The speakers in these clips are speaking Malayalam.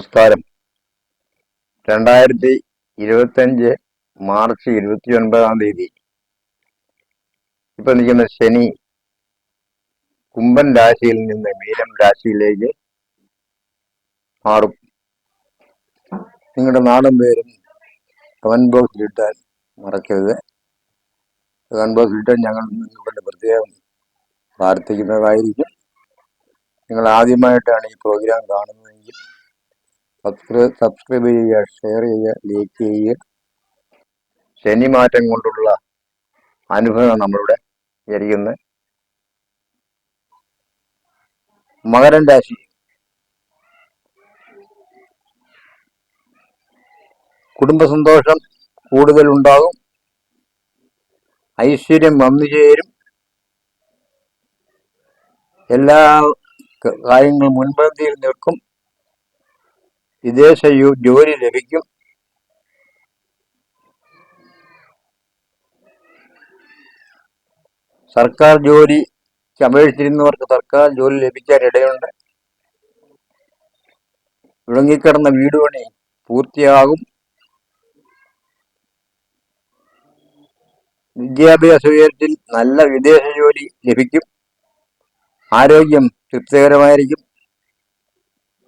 നമസ്കാരം. രണ്ടായിരത്തി ഇരുപത്തഞ്ച് മാർച്ച് ഇരുപത്തി ഒൻപതാം തീയതി. ഇപ്പൊ നിൽക്കുന്ന ശനി കുംഭൻ രാശിയിൽ നിന്ന് മീനം രാശിയിലേക്ക് മാറും. നിങ്ങളുടെ നാടും പേരും കമന്റ് ബോക്സിൽ ഇട്ടാൽ മറക്കരുത്. കമന്റ് ബോക്സിൽ ഇട്ടാൽ ഞങ്ങൾ നിങ്ങളുടെ പ്രത്യേകം പ്രാർത്ഥിക്കുന്നതായിരിക്കും. നിങ്ങൾ ആദ്യമായിട്ടാണ് ഈ പ്രോഗ്രാം കാണുന്നതെങ്കിൽ സബ്സ്ക്രൈബ് ചെയ്യുക ഷെയർ ചെയ്യുക ലൈക്ക് ചെയ്യുക. ശനി മാറ്റം കൊണ്ടുള്ള അനുഭവം നമ്മളിവിടെ വിചാരിക്കുന്നത് മകരൻ രാശി. കുടുംബസന്തോഷം കൂടുതൽ ഉണ്ടാകും. ഐശ്വര്യം വന്നു ചേരും. എല്ലാ കാര്യങ്ങളും മുൻപന്തിയിൽ നിൽക്കും. വിദേശ ജോലി ലഭിക്കും. സർക്കാർ ജോലി അപേക്ഷിച്ചിരുന്നവർക്ക് സർക്കാർ ജോലി ലഭിക്കാൻ ഇടയുണ്ട്. വിളങ്ങിക്കിടന്ന വീടുപണി പൂർത്തിയാകും. വിദ്യാഭ്യാസ ഉയരത്തിൽ നല്ല വിദേശ ജോലി ലഭിക്കും. ആരോഗ്യം തൃപ്തികരമായിരിക്കും.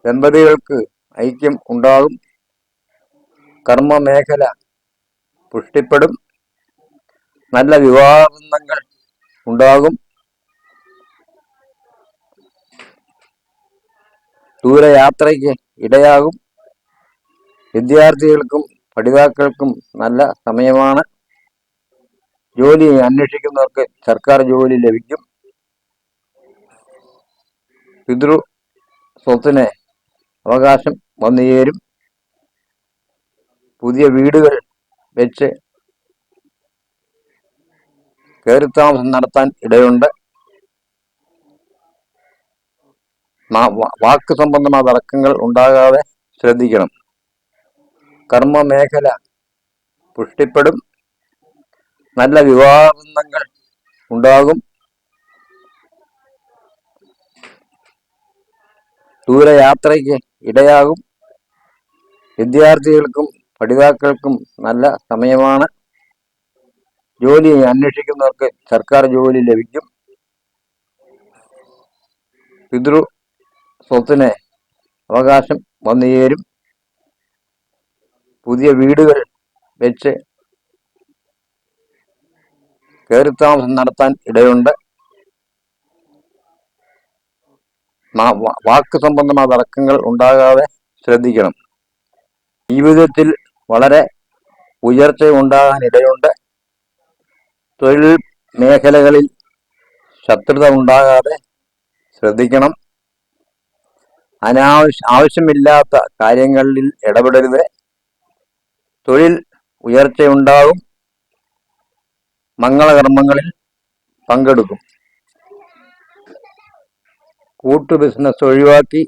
ദമ്പതികൾക്ക് ഐക്യം ഉണ്ടാകും. കർമ്മ മേഖല പുഷ്ടിപ്പെടും. നല്ല വിവാഹബന്ധങ്ങൾ ഉണ്ടാകും. ദൂരയാത്രയ്ക്ക് ഇടയാകും. വിദ്യാർത്ഥികൾക്കും പഠിതാക്കൾക്കും നല്ല സമയമാണ്. ജോലി അന്വേഷിക്കുന്നവർക്ക് സർക്കാർ ജോലി ലഭിക്കും. പിതൃ സ്വത്തിന് അവകാശം വന്നു ചേരും. പുതിയ വീടുകൾ വെച്ച് കയറിത്താമസം നടത്താൻ ഇടയുണ്ട്. വാക്ക് സംബന്ധമായ തർക്കങ്ങൾ ഉണ്ടാകാതെ ശ്രദ്ധിക്കണം. കർമ്മ മേഖല പുഷ്ടിപ്പെടും. നല്ല വിവാഹങ്ങൾ ഉണ്ടാകും. ദൂരയാത്രയ്ക്ക് ഇടയാകും. വിദ്യാർത്ഥികൾക്കും പഠിതാക്കൾക്കും നല്ല സമയമാണ്. ജോലി അന്വേഷിക്കുന്നവർക്ക് സർക്കാർ ജോലി ലഭിക്കും. പിതൃ സ്വത്തിന് അവകാശം വന്നു ചേരും. പുതിയ വീടുകൾ വെച്ച് കയറിത്താമസം നടത്താൻ ഇടയുണ്ട്. വാക്ക് സംബന്ധമായ തർക്കങ്ങൾ ഉണ്ടാകാതെ ശ്രദ്ധിക്കണം. ജീവിതത്തിൽ വളരെ ഉയർച്ച ഉണ്ടാകാൻ ഇടയുണ്ട്. തൊഴിൽ മേഖലകളിൽ ശത്രുത ഉണ്ടാകാതെ ശ്രദ്ധിക്കണം. അനാവശ്യ ആവശ്യമില്ലാത്ത കാര്യങ്ങളിൽ ഇടപെടരുത്. തൊഴിൽ ഉയർച്ചയുണ്ടാകും. മംഗളകർമ്മങ്ങളിൽ പങ്കെടുക്കും. കൂട്ടു ബിസിനസ് ഒഴിവാക്കി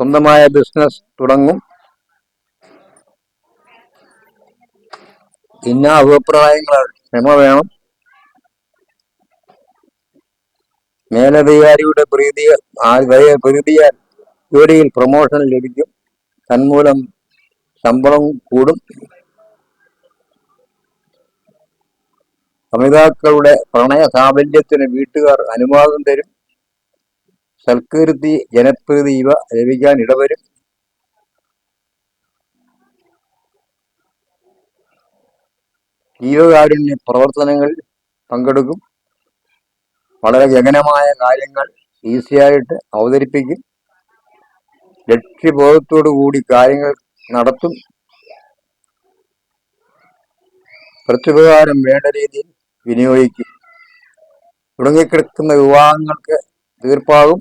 സ്വന്തമായ ബിസിനസ് തുടങ്ങും. ഇന്ന അഭിപ്രായങ്ങളാണ്. ക്ഷമ വേണം. മേലധികാരിയുടെ പ്രീതി പ്രീതിയാൽ ജോലിയിൽ പ്രൊമോഷൻ ലഭിക്കും. തന്മൂലം ശമ്പളം കൂടും. സമിതാക്കളുടെ പ്രണയ സാഫല്യത്തിന് വീട്ടുകാർ അനുവാദം തരും. സൽകീർത്തി ജനപ്രീതി ഇവ ലഭിക്കാൻ ഇടവരും. ജീവകാരുണ്യ പ്രവർത്തനങ്ങളിൽ പങ്കെടുക്കും. വളരെ ഗഗനമായ കാര്യങ്ങൾ ഈസിയായിട്ട് അവതരിപ്പിക്കും. ലക്ഷ്യബോധത്തോടു കൂടി കാര്യങ്ങൾ നടത്തും. പ്രത്യുപകാരം വേണ്ട രീതിയിൽ വിനിയോഗിക്കും. തുടങ്ങിക്കിടക്കുന്ന വിവാഹങ്ങൾക്ക് തീർപ്പാകും.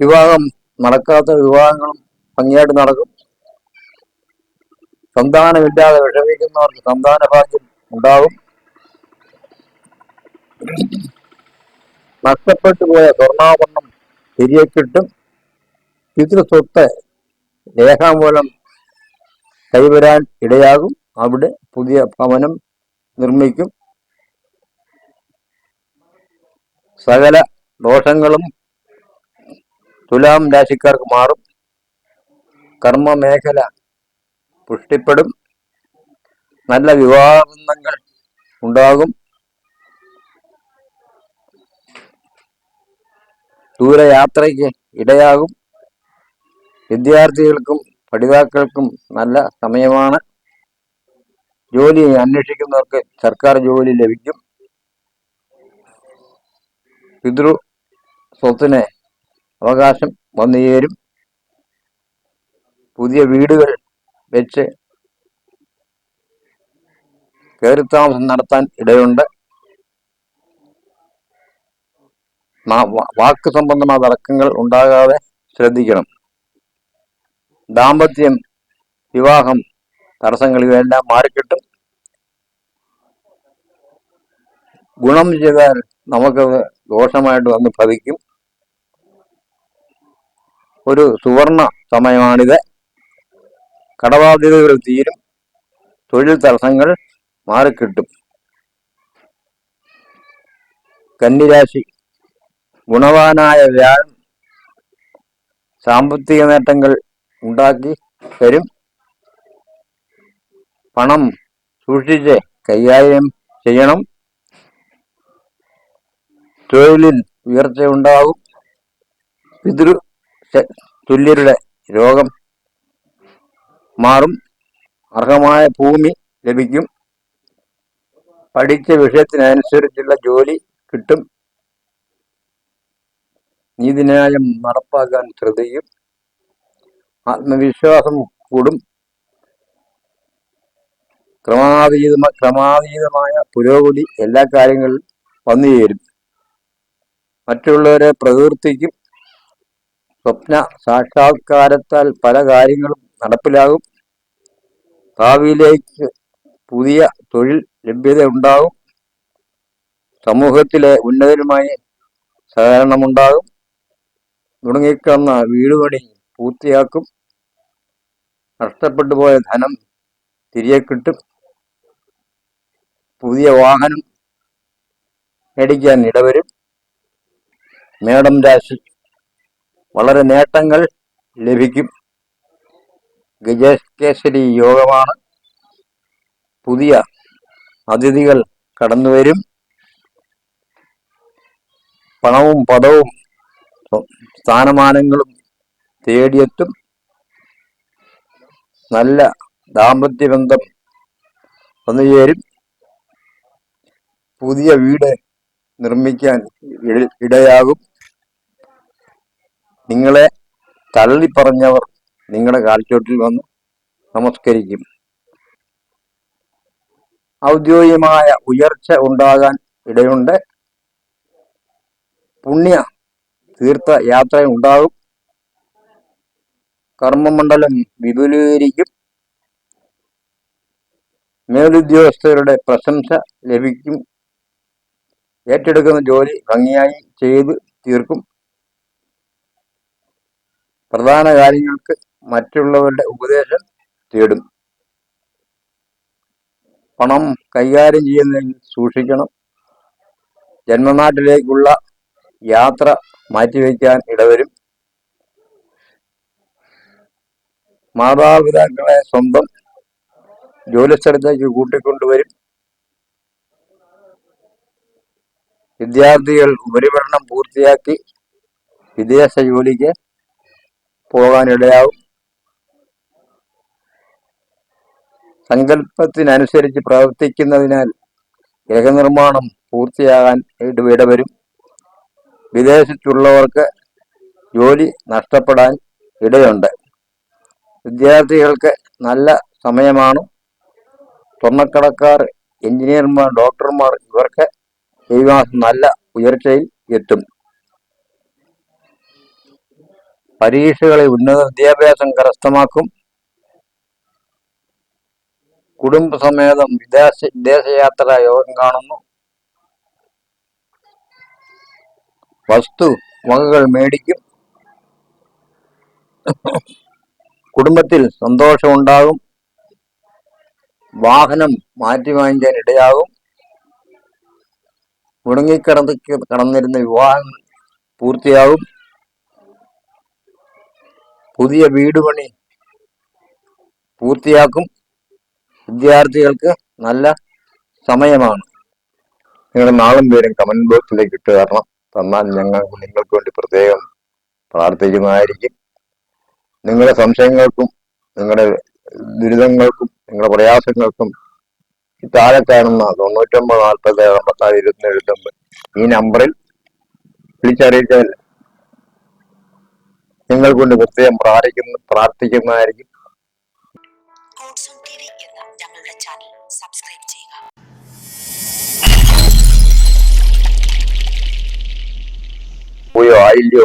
വിവാഹം നടക്കാത്ത വിവാഹങ്ങളും ഭംഗിയായിട്ട് നടക്കും. സന്താനമില്ലാതെ വിഷമിക്കുന്നവർക്ക് സന്താന ഭാഗ്യം ഉണ്ടാകും. നഷ്ടപ്പെട്ടു പോയ സ്വർണാഭരണം തിരികെ കിട്ടും പിതൃസ്വത്ത് രേഖാമൂലം കൈവരാൻ ഇടയാകും. അവിടെ പുതിയ ഭവനം നിർമ്മിക്കും. സകല ദോഷങ്ങളും തുലാം രാശിക്കാർക്ക് മാറും. കർമ്മ മേഖല പുഷ്ടിപ്പെടും. നല്ല വിവാഹബന്ധങ്ങൾ ഉണ്ടാകും. ദൂരയാത്രയ്ക്ക് ഇടയാകും. വിദ്യാർത്ഥികൾക്കും പഠിതാക്കൾക്കും നല്ല സമയമാണ്. ജോലി അന്വേഷിക്കുന്നവർക്ക് സർക്കാർ ജോലി ലഭിക്കും. പിതൃ സ്വത്തിന് അവകാശം വന്നു ചേരും. പുതിയ വീടുകൾ വെച്ച് കയറിത്താമസം നടത്താൻ ഇടയുണ്ട്. വാക്ക് സംബന്ധമായ തർക്കങ്ങൾ ഉണ്ടാകാതെ ശ്രദ്ധിക്കണം. ദാമ്പത്യം വിവാഹം തടസ്സങ്ങൾ ഇവയെല്ലാം മാറിക്കിട്ടും. ഗുണം ചെയ്താൽ നമുക്കത് ദോഷമായിട്ട് വന്ന് ഭവിക്കും. ഒരു സുവർണ സമയമാണിത്. കടബാധ്യതകൾ തീരും. തൊഴിൽ തടസ്സങ്ങൾ മാറിക്കിട്ടും. കന്നിരാശി. ഗുണവാനായ വ്യാഴം സാമ്പത്തിക നേട്ടങ്ങൾ ഉണ്ടാക്കി തരും. പണം സൂക്ഷിച്ച് കൈകാര്യം ചെയ്യണം. തൊഴിലിൽ ഉയർച്ച ഉണ്ടാകും പിതൃ തുല്യരുടെ രോഗം മാറും. അർഹമായ ഭൂമി ലഭിക്കും. പഠിച്ച വിഷയത്തിനനുസരിച്ചുള്ള ജോലി കിട്ടും. നീതിന്യായം നടപ്പാക്കാൻ ശ്രദ്ധിക്കും. ആത്മവിശ്വാസം കൂടും. ക്രമാതീതമ ക്രമാതീതമായ പുരോഗതി എല്ലാ കാര്യങ്ങളിലും വന്നു ചേരും മറ്റുള്ളവരെ പ്രകീർത്തിക്കും. സ്വപ്ന സാക്ഷാത്കാരത്താൽ പല കാര്യങ്ങളും നടപ്പിലാകും. ഭാവിയിലേക്ക് പുതിയ തൊഴിൽ ലഭ്യത ഉണ്ടാകും. സമൂഹത്തിലെ ഉന്നതരുമായി സഹകരണമുണ്ടാകും. തുടങ്ങിക്കുന്ന വീടുപണി പൂർത്തിയാക്കും. നഷ്ടപ്പെട്ടു പോയ ധനം തിരികെ കിട്ടും. പുതിയ വാഹനം മേടിക്കാൻ ഇടവരും. മേടം രാശി വളരെ നേട്ടങ്ങൾ ലഭിക്കും. ഗജകേസരി യോഗമാണ്. പുതിയ അതിഥികൾ കടന്നുവരും പണവും പദവും സ്ഥാനമാനങ്ങളും തേടിയെത്തും. നല്ല ദാമ്പത്യബന്ധം വന്നുചേരും പുതിയ വീട് നിർമ്മിക്കാൻ ഇടയാകും. നിങ്ങളെ തള്ളിപ്പറഞ്ഞവർ നിങ്ങളുടെ കാൽച്ചോട്ടിൽ വന്ന് നമസ്കരിക്കും. ഔദ്യോഗികമായ ഉയർച്ച ഉണ്ടാകാൻ ഇടയുണ്ട്. പുണ്യ തീർത്ഥ യാത്ര ഉണ്ടാകും. കർമ്മമണ്ഡലം വിപുലീകരിക്കും. മേലുദ്യോഗസ്ഥരുടെ പ്രശംസ ലഭിക്കും. ഏറ്റെടുക്കുന്ന ജോലി ഭംഗിയായി ചെയ്ത് തീർക്കും. പ്രധാന കാര്യങ്ങൾക്ക് മറ്റുള്ളവരുടെ ഉപദേശം തേടും. പണം കൈകാര്യം ചെയ്യുന്നതിൽ സൂക്ഷിക്കണം. ജന്മനാട്ടിലേക്കുള്ള യാത്ര മാറ്റിവെക്കാൻ ഇടവരും. മാതാപിതാക്കളെ സ്വന്തം ജോലിസ്ഥലത്തേക്ക് കൂട്ടിക്കൊണ്ടുവരും. വിദ്യാർത്ഥികൾ ഉപരിപഠനം പൂർത്തിയാക്കി വിദേശ ജോലിക്ക് പോകാനിടയാവും. സങ്കല്പത്തിനനുസരിച്ച് പ്രവർത്തിക്കുന്നതിനാൽ ഗൃഹനിർമ്മാണം പൂർത്തിയാകാൻ ഇട- ഇടവരും. വിദേശത്തുള്ളവർക്ക് ജോലി നഷ്ടപ്പെടാൻ ഇടയുണ്ട്. വിദ്യാർത്ഥികൾക്ക് നല്ല സമയമാണ്. സ്വർണക്കടക്കാർ എഞ്ചിനീയർമാർ ഡോക്ടർമാർ ഇവർക്ക് ഈ മാസം നല്ല ഉയർച്ചയിൽ എത്തും. പരീക്ഷകളിൽ ഉന്നത വിദ്യാഭ്യാസം കരസ്ഥമാക്കും. കുടുംബസമേതം വിദേശ വിദേശയാത്ര യോഗം കാണുന്നു. വസ്തു വകകൾ മേടിക്കും. കുടുംബത്തിൽ സന്തോഷമുണ്ടാകും വാഹനം മാറ്റി വാങ്ങിക്കാൻ ഇടയാകും. മുടങ്ങിക്കിടന്ന് കടന്നിരുന്ന വിവാഹങ്ങൾ പൂർത്തിയാകും. പുതിയ വീട് പണി പൂർത്തിയാക്കും വിദ്യാർത്ഥികൾക്ക് നല്ല സമയമാണ്. നിങ്ങളുടെ നാളും പേരും കമന്റ് ബോക്സിലേക്ക് ഇട്ട് തരണം. തന്നാൽ ഞങ്ങൾ നിങ്ങൾക്ക് വേണ്ടി പ്രത്യേകം പ്രാർത്ഥിക്കുന്നതായിരിക്കും. നിങ്ങളുടെ സംശയങ്ങൾക്കും നിങ്ങളുടെ ദുരിതങ്ങൾക്കും നിങ്ങളുടെ പ്രയാസങ്ങൾക്കും ഈ താഴെ തൊണ്ണൂറ്റൊമ്പത് നാൽപ്പത്തേഴ് അമ്പത്താറ് ഇരുപത്തിനേഴ് ഈ നമ്പറിൽ വിളിച്ചറിയിച്ചാൽ നിങ്ങൾക്ക് കൊണ്ട് പ്രത്യേകം പ്രാർത്ഥിക്കുന്ന പ്രാർത്ഥിക്കുന്നതായിരിക്കും. ഓയോ പോയോ? ആയില്ലയോ